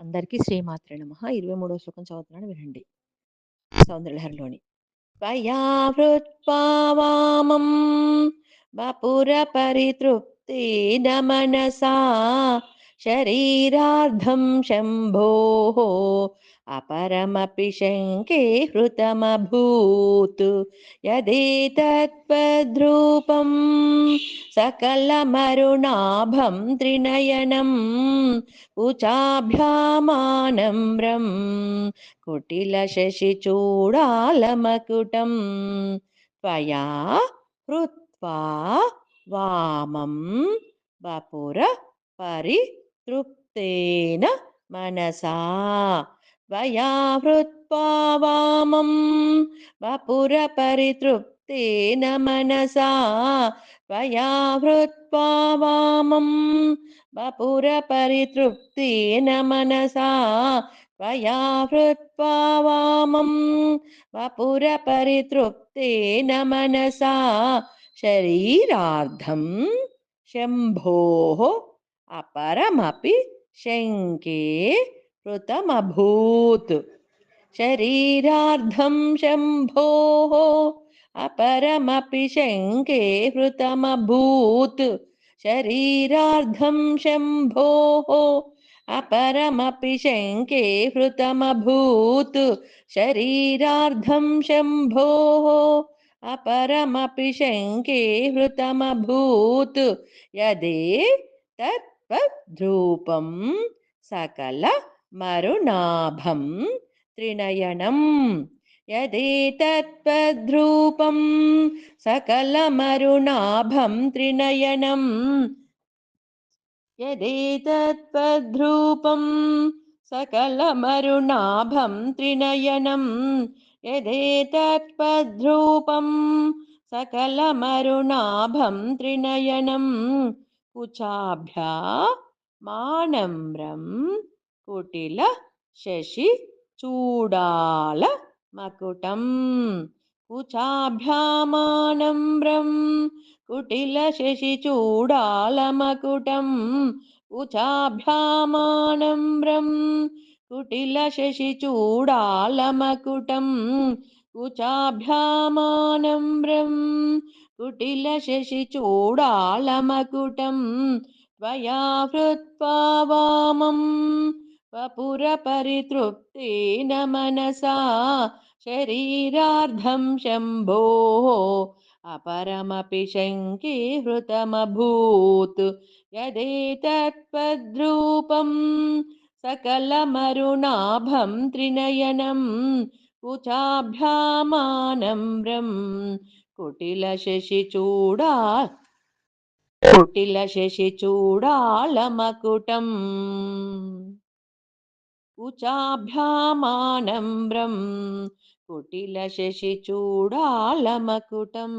అందరికీ శ్రీమాత్రి నమ. ఇరవై మూడవ శ్లోకం చదువుతున్నాను వినండి. సౌందర్యహరిలోని వయావృత్పావామం వపుర పరితృప్తి నమనసా शरीरार्धं शम्भोः अपरमपि शङ्के हृतमभूत् यदेतत्त्वद्रूपं सकलमरुणाभं त्रिनयनं कुचाभ्यामानम्रं कुटिलशशिचूडालमकुटं त्वया हृत्वा वामं वपुर परितृप्तेन मनसा त्वया हृत्वा वामं वपुरपरितृप्तेन मनसा त्वया हृत्वा वामं वपुरपरितृप्तेन मनसा त्वया हृत्वा वामं वपुरपरितृप्तेन मनसा शरीरार्धं शम्भोः अपरमपि शङ्के हृतमभूत् शरीरार्धं शम्भोः, अपरमपि शङ्के हृतमभूत् शरीरार्धं शम्भोः, अपरमपि शङ्के हृतमभूत् शरीरार्धं शम्भोः, अपरमपि शङ्के हृतमभूत् यदे तत्पद्रूपं सकलमरुणाभं त्रिनयनं यदेतत्पद्रूपं सकलमरुणाभं त्रिनयनं यदेतत्पद्रूपं सकलमरुणाभं त्रिनयनं यदेतत्पद्रूपं सकलमरुणाभं కుచాభ్యా మానమ్రం కుటిల శశి చూడాల మకుటం. కుచాభ్యామానమ్రం కుటిల శశి చూడాల మకుటం. కుచాభ్యామానమ్రం కుటిల శశి చూడాల మకుటం. కుచాభ్యామానమ్రం कुटिलशशिचूडालमकुटं त्वया हृत्वा वामं वपुरपरितृप्तेन मनसा शरीरार्धं शम्भोः। अपरमपि शङ्के हृतमभूत् यदेतत्पद्रूपं सकलमरुणाभं त्रिनयनं కుటిల శశి చూడా కుటిల శశి చూడాలమకుటం కుచాభ్యామానమ్రం కుటిల శశి చూడాలమకుటం